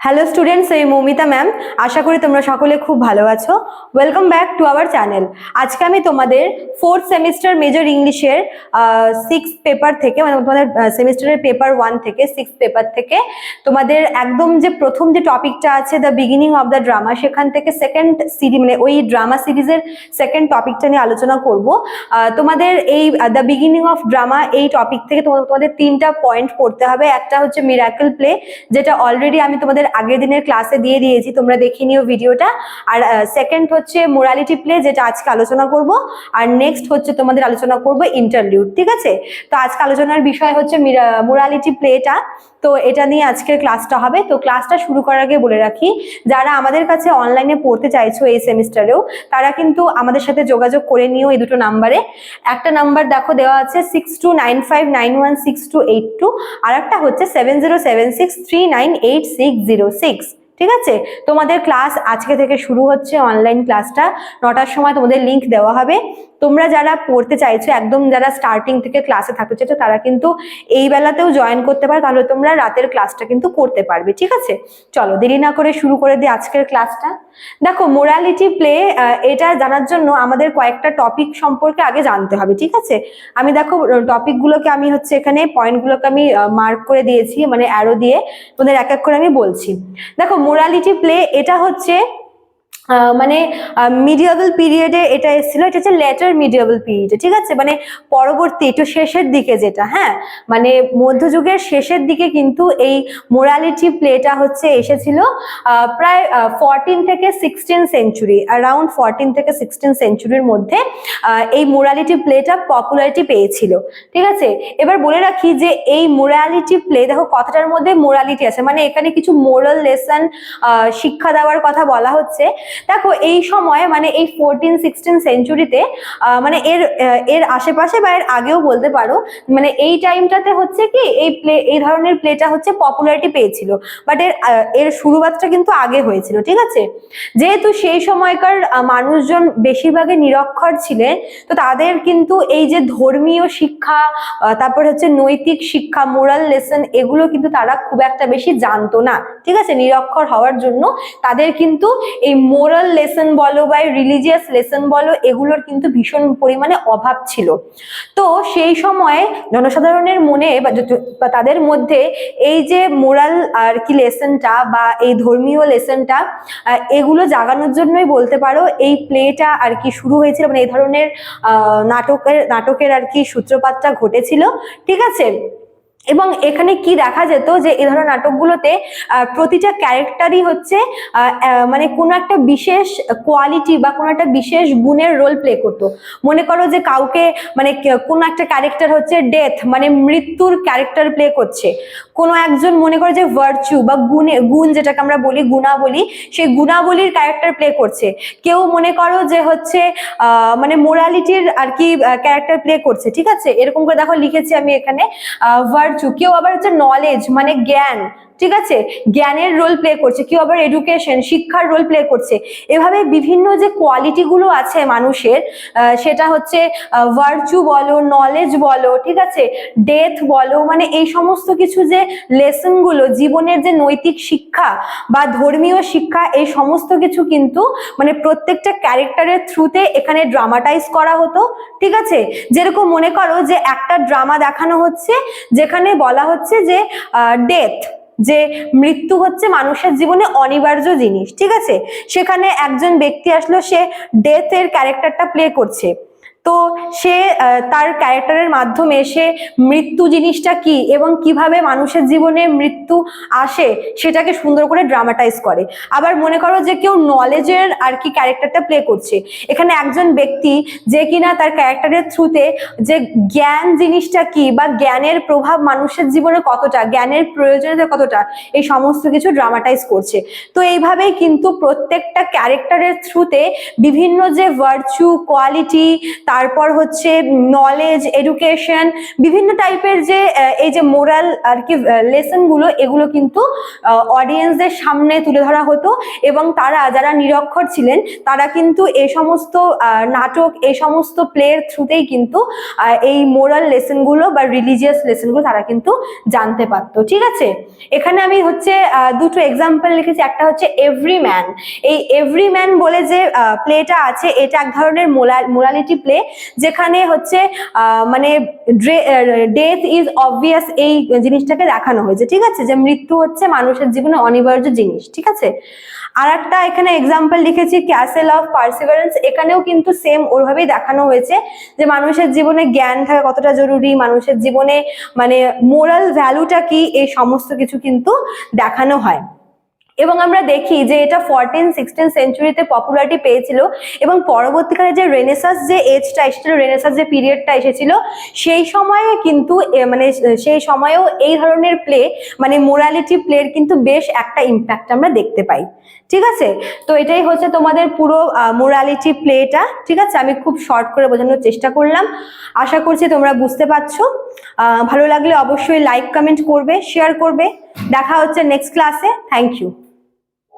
Hello students আমি Moumita ma'am আশা করি তোমরা সকলে খুব ভালো আছো। Welcome back to our channel আজকে আমি তোমাদের ফোর্থ সেমিস্টার মেজর ইংলিশের সিক্স পেপার থেকে মানে তোমাদের সেমিস্টারের পেপার ওয়ান থেকে সিক্স পেপার থেকে তোমাদের একদম যে প্রথম যে টপিকটা আছে the beginning of the drama সেখান থেকে সেকেন্ড সিরি মানে ওই ড্রামা সিরিজের সেকেন্ড টপিকটা নিয়ে আলোচনা করব। তোমাদের এই দ্য বিগিনিং অফ ড্রামা এই টপিক থেকে তোমাদের তোমাদের তিনটা পয়েন্ট পড়তে হবে। একটা হচ্ছে মিরাকেল প্লে যেটা অলরেডি আমি তোমাদের আগের দিনের ক্লাসে দিয়ে দিয়েছি, তোমরা দেখে নিও ভিডিওটা আর সেকেন্ড হচ্ছে মোরালিটি প্লে যেটা আজকে আলোচনা করব। আর নেক্সট হচ্ছে তোমাদের আলোচনা করব ইন্টারলিউড ঠিক আছে? তো আজকে আলোচনার বিষয় হচ্ছে মোরালিটি প্লেটা তো এটা নিয়ে আজকের ক্লাসটা হবে। তো ক্লাসটা শুরু করার আগে বলে রাখি, যারা আমাদের কাছে অনলাইনে পড়তে চাইছো এই সেমিস্টারেও, তারা কিন্তু আমাদের সাথে যোগাযোগ করে নিও এই দুটো নাম্বারে একটা নাম্বার দেখো দেওয়া আছে six two nine five nine one six two eight two আর একটা হচ্ছে seven zero seven six three nine eight six zero six ঠিক আছে? তোমাদের ক্লাস আজকে থেকে শুরু হচ্ছে অনলাইন ক্লাসটা নটার সময় তোমাদের লিংক দেওয়া হবে। তোমরা যারা পড়তে চাইছো, একদম যারা স্টার্টিং থেকে ক্লাসে থাকতে চাইছো, তারা কিন্তু এই বেলাতেও জয়েন করতে পারো, তাহলে তোমরা রাতের ক্লাসটা কিন্তু করতে পারবে, ঠিক আছে? চলো, দেরি না করে শুরু করে দিই আজকের ক্লাসটা দেখো মোরালিটি প্লে এটা জানার জন্য আমাদের কয়েকটা টপিক সম্পর্কে আগে জানতে হবে, ঠিক আছে? আমি দেখো টপিকগুলোকে আমি হচ্ছে এখানে পয়েন্টগুলোকে আমি মার্ক করে দিয়েছি মানে অ্যারো দিয়ে তোমাদের এক এক করে আমি বলছি। দেখো মোরালিটি প্লে এটা হচ্ছে মানে মিডিয়াবল পিরিয়ডে এটা এসেছিল, এটা হচ্ছে লেটার মিডিয়াবল পিরিয়ডে ঠিক আছে? মানে পরবর্তী, একটু শেষের দিকে যেটা হ্যাঁ? মানে মধ্যযুগের শেষের দিকে কিন্তু এই মোরালিটি প্লেটা হচ্ছে এসেছিল প্রায় ফরটিন থেকে সিক্সটিন সেঞ্চুরি অ্যারাউন্ড ফরটিন থেকে সিক্সটিন সেঞ্চুরির মধ্যে এই মোরালিটি প্লেটা পপুলারিটি পেয়েছিল, ঠিক আছে? এবার বলে রাখি যে, এই মোরালিটি প্লে দেখো কথাটার মধ্যে মোরালিটি আছে মানে এখানে কিছু মোরাল লেসন শিক্ষা দেওয়ার কথা বলা হচ্ছে দেখো, এই সময় মানে এই ফোরটিন সিক্সটিন সেঞ্চুরিতে মানে এর এর আশেপাশে বা এর আগেও বলতে পারো মানে এই টাইমটাতে হচ্ছে কি, এই প্লে এই ধরনের প্লেটা হচ্ছে পপুলারিটি পেয়েছিল। বাট এর এর শুরুবাতটা কিন্তু আগে হয়েছিল, ঠিক আছে? যেহেতু সেই সময়কার মানুষজন বেশিরভাগই নিরক্ষর ছিলেন, তো তাদের কিন্তু এই যে ধর্মীয় শিক্ষা তারপর হচ্ছে নৈতিক শিক্ষা মোরাল লেসন এগুলো কিন্তু তারা খুব একটা বেশি জানতো না, ঠিক আছে? নিরক্ষর হওয়ার জন্য তাদের কিন্তু এই মোরাল লেসন বলো বা রিলিজিয়াস লেসন বলো, এগুলোর কিন্তু ভীষণ পরিমাণে অভাব ছিল। তো সেই সময়ে জনসাধারণের মনে বা তাদের মধ্যে এই যে মোরাল আর কি লেসনটা বা এই ধর্মীয় লেসনটা এগুলো জাগানোর জন্যই বলতে পারো, এই প্লেটা আর কি শুরু হয়েছিল মানে এই ধরনের নাটকের নাটকের আর কি সূত্রপাতটা ঘটেছিল। ঠিক আছে? এবং এখানে কি দেখা যেত যে এই ধরনের নাটকগুলোতে প্রতিটা ক্যারেক্টারই হচ্ছে মানে কোনো একটা বিশেষ কোয়ালিটি বা কোনো একটা বিশেষ গুণের রোল প্লে করতো। মনে করো যে কাউকে মানে কোনো একটা ক্যারেক্টার হচ্ছে ডেথ মানে মৃত্যুর ক্যারেক্টার প্লে করছে। কোনো একজন মনে করো যে ভার্চু বা গুণে, গুণ যেটাকে আমরা বলি, গুণাবলী, সেই গুণাবলীর ক্যারেক্টার প্লে করছে। কেউ মনে করো যে হচ্ছে মানে মোরালিটির আর কি ক্যারেক্টার প্লে করছে, ঠিক আছে? এরকম করে দেখো লিখেছি আমি এখানে ভার্চু কেউ আবার হচ্ছে নলেজ মানে জ্ঞান ঠিক আছে? জ্ঞানের রোল প্লে করছে, কেউ আবার এডুকেশন শিক্ষার রোল প্লে করছে। এভাবে বিভিন্ন যে কোয়ালিটিগুলো আছে মানুষের সেটা হচ্ছে ভার্চু বলো নলেজ বলো, ঠিক আছে? ডেথ বলো মানে এই সমস্ত কিছু যে লেসনগুলো, জীবনের যে নৈতিক শিক্ষা বা ধর্মীয় শিক্ষা, এই সমস্ত কিছু কিন্তু মানে প্রত্যেকটা ক্যারেক্টারের থ্রুতে এখানে ড্রামাটাইজ করা হতো, ঠিক আছে? যেরকম মনে করো যে একটা ড্রামা দেখানো হচ্ছে, যেখানে বলা হচ্ছে যে ডেথ যে মৃত্যু হচ্ছে মানুষের জীবনে অনিবার্য জিনিস, ঠিক আছে? সেখানে একজন ব্যক্তি আসলো, সে ডেথ এর ক্যারেক্টারটা প্লে করছে। তো সে তার ক্যারেক্টারের মাধ্যমে সে মৃত্যু জিনিসটা কি এবং কীভাবে মানুষের জীবনে মৃত্যু আসে সেটাকে সুন্দর করে ড্রামাটাইজ করে। আবার মনে করো যে কেউ নলেজের আর কি ক্যারেক্টারটা প্লে করছে। এখানে একজন ব্যক্তি যে কিনা তার ক্যারেক্টারের থ্রুতে যে জ্ঞান জিনিসটা কি বা জ্ঞানের প্রভাব মানুষের জীবনে কতটা, জ্ঞানের প্রয়োজনীয়তা কতটা, এই সমস্ত কিছু ড্রামাটাইজ করছে। তো এইভাবেই কিন্তু প্রত্যেকটা ক্যারেক্টারের থ্রুতে বিভিন্ন যে ভার্চু কোয়ালিটি তারপর হচ্ছে নলেজ এডুকেশন বিভিন্ন টাইপের যে এই যে মোরাল আর কি লেসনগুলো এগুলো কিন্তু অডিয়েন্সদের সামনে তুলে ধরা হতো এবং তারা যারা নিরক্ষর ছিলেন, তারা কিন্তু এই সমস্ত নাটক এই সমস্ত প্লের থ্রুতেই কিন্তু এই মোরাল লেসনগুলো বা রিলিজিয়াস লেসনগুলো তারা কিন্তু জানতে পারতো। ঠিক আছে? এখানে আমি হচ্ছে দুটো এক্সাম্পল লিখেছি। একটা হচ্ছে এভরি ম্যান এই এভরি ম্যান বলে যে প্লেটা আছে, এটা এক ধরনের মোরালিটি প্লে যেখানে হচ্ছে মানে ডেথ ইজ অবভিয়াস এই জিনিসটাকে দেখানো হয়েছে, ঠিক আছে? যে মৃত্যু হচ্ছে মানুষের জীবনে অনিবার্য জিনিস, ঠিক আছে? আর একটা এখানে এক্সাম্পল লিখেছি ক্যাসেল অফ পার্সিভারেন্স এখানেও কিন্তু সেম ওইভাবেই দেখানো হয়েছে, যে মানুষের জীবনে জ্ঞান থাকা কতটা জরুরি, মানুষের জীবনে মানে মোরাল ভ্যালুটা কি, এই সমস্ত কিছু কিন্তু দেখানো হয়। এবং আমরা দেখি যে এটা ফোরটিন সিক্সটিন সেঞ্চুরিতে পপুলারিটি পেয়েছিল এবং পরবর্তীকালে যে রেনেসাস যে এজটা এসেছিল রেনেসাস যে পিরিয়ডটা এসেছিল, সেই সময়ে কিন্তু মানে সেই সময়েও এই ধরনের প্লে মানে মোরালিটি প্লের কিন্তু বেশ একটা ইম্প্যাক্ট আমরা দেখতে পাই। ঠিক আছে? তো এটাই হচ্ছে তোমাদের পুরো মোরালিটি প্লেটা ঠিক আছে? আমি খুব শর্ট করে বোঝানোর চেষ্টা করলাম। আশা করছি তোমরা বুঝতে পারছ। ভালো লাগলে অবশ্যই লাইক কমেন্ট করবে শেয়ার করবে। দেখা হচ্ছে নেক্সট ক্লাসে থ্যাংক ইউ